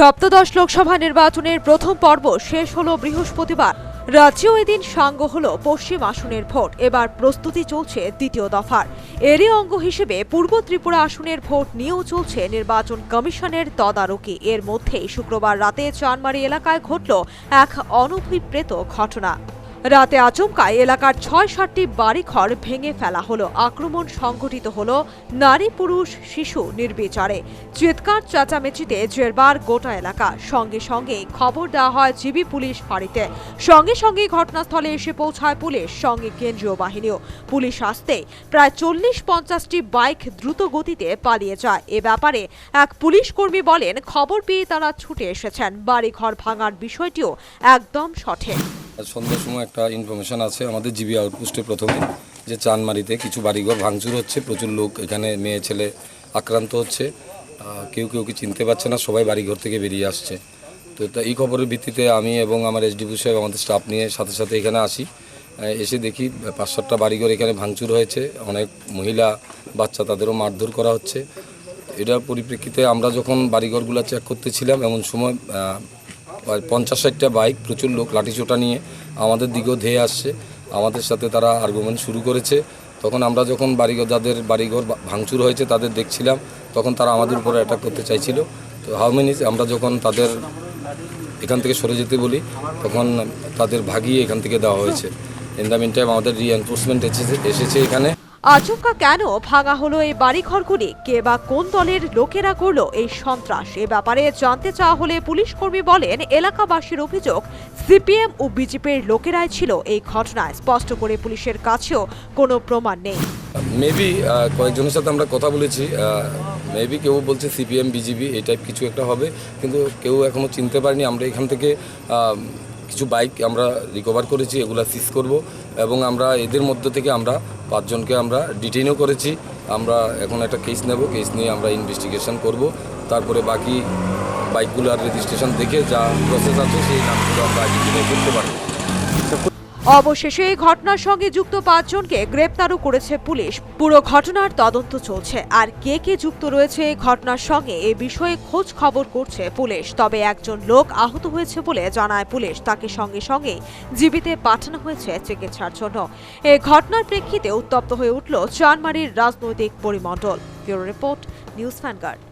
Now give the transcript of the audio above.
সপ্তদশ লোকসভা নির্বাচনের প্রথম পর্ব শেষ হলো বৃহস্পতিবার। রাজ্যেও এদিন সাঙ্গ হল পশ্চিম আসনের ভোট। এবার প্রস্তুতি চলছে দ্বিতীয় দফার। এরই অঙ্গ হিসেবে পূর্ব ত্রিপুরা আসনের ভোট নিয়েও চলছে নির্বাচন কমিশনের তদারকি। এর মধ্যেই শুক্রবার রাতে চানমারি এলাকায় ঘটল এক অনভিপ্রেত ঘটনা। রাতে আচমকায় এলাকার ছয় সাতটি বাড়িঘর ভেঙে ফেলা হলো। আক্রমণ সংঘটিত হলো নারী পুরুষ শিশু নির্বিচারে। চিৎকার চেঁচামেচিতে জেরবার গোটা এলাকা। সঙ্গে সঙ্গে খবর দেওয়া হয় জিবি পুলিশ ফাঁড়িতে। সঙ্গে সঙ্গে ঘটনাস্থলে এসে পৌঁছায় পুলিশ, সঙ্গে কেন্দ্রীয় বাহিনীও। পুলিশ আসতে প্রায় চল্লিশ পঞ্চাশটি বাইক দ্রুত গতিতে পালিয়ে যায়। এ ব্যাপারে এক পুলিশ কর্মী বলেন, খবর পেয়ে তারা ছুটে এসেছেন। বাড়িঘর ভাঙার বিষয়টিও একদম সঠিক। আজ সন্ধ্যার সময় একটা ইনফরমেশন আছে আমাদের জিবি আউটপোস্টে প্রথমে, যে চানমারিতে কিছু বাড়িঘর ভাঙচুর হচ্ছে, প্রচুর লোক এখানে মেয়ে ছেলে আক্রান্ত হচ্ছে কেউ কেউ কি চিনতে পারছে না, সবাই বাড়িঘর থেকে বেরিয়ে আসছে। তো তা এই খবরের ভিত্তিতে আমি এবং আমার এসডিপি সাহেব, আমাদের স্টাফ নিয়ে সাথে সাথে এখানে আসি। এসে দেখি পাঁচ সাতটা বাড়িঘর এখানে ভাঙচুর হয়েছে, অনেক মহিলা, বাচ্চা তাদেরও মারধর করা হচ্ছে। এটার পরিপ্রেক্ষিতে আমরা যখন বাড়িঘরগুলো চেক করতেছিলাম, এমন সময় পঞ্চাশ ষাটটা বাইক প্রচুর লোক লাঠিচোটা নিয়ে আমাদের দিকেও ধেয়ে আসছে। আমাদের সাথে তারা আর্গুমেন্ট শুরু করেছে। তখন আমরা যখন বাড়িঘর, যাদের বাড়িঘর ভাঙচুর হয়েছে তাদের দেখছিলাম, তখন তারা আমাদের উপরে অ্যাটাক করতে চাইছিল। তো হাউ মেনি আমরা যখন তাদের এখান থেকে সরে যেতে বলি, তখন তাদের ভাগিয়ে এখান থেকে দেওয়া হয়েছে। ইন দ্য মিন টাইম আমাদের রিএনফোর্সমেন্ট এসেছে এসেছে এখানে। আচমকা কেন ভাঙা হলো এই বাড়িঘরগুলি? কে বা কোন দলের লোকেরা করল এই সন্ত্রাস? এ ব্যাপারে জানতে চাওয়া হলে পুলিশ কর্মী বলেন, এলাকাবাসীর অভিযোগ, সিপিএম ও বিজেপির লোকেরাই ছিল এই ঘটনায়। স্পষ্ট করে পুলিশের কাছেও কোনো প্রমাণ নেই। মেবি কয়েকজনের সাথে আমরা কথা বলেছি। মেবি কেউ বলছে সিপিএম, বিজেপি, এই টাইপ কিছু একটা হবে। কিন্তু কেউ এখনও চিনতে পারেনি। আমরা এখান থেকে কিছু বাইক আমরা রিকভার করেছি, এগুলা সিজ করব এবং আমরা এদের মধ্য থেকে আমরা পাঁচজনকে আমরা ডিটেইনও করেছি। আমরা এখন একটা কেস নেব কেস নিয়ে আমরা ইনভেস্টিগেশন করব। তারপরে বাকি বাইকগুলো আর রেজিস্ট্রেশন দেখে যা প্রসেস আছে সেই নামগুলো আমরা আগে করতে পারব। অবশেষে এই ঘটনার সঙ্গে যুক্ত পাঁচজনকে গ্রেপ্তারও করেছে পুলিশ। পুরো ঘটনার তদন্ত চলছে। আর কে কে যুক্ত রয়েছে এই ঘটনার সঙ্গে এ বিষয়ে খোঁজ খবর করছে পুলিশ। তবে একজন লোক আহত হয়েছে বলে জানায় পুলিশ। তাকে সঙ্গে সঙ্গে জীবিতে পাঠানো হয়েছে চিকিৎসার জন্য। এই ঘটনার প্রেক্ষিতে উত্তপ্ত হয়ে উঠল চানমারির রাজনৈতিক পরিমণ্ডল। Bureau report, news Vanguard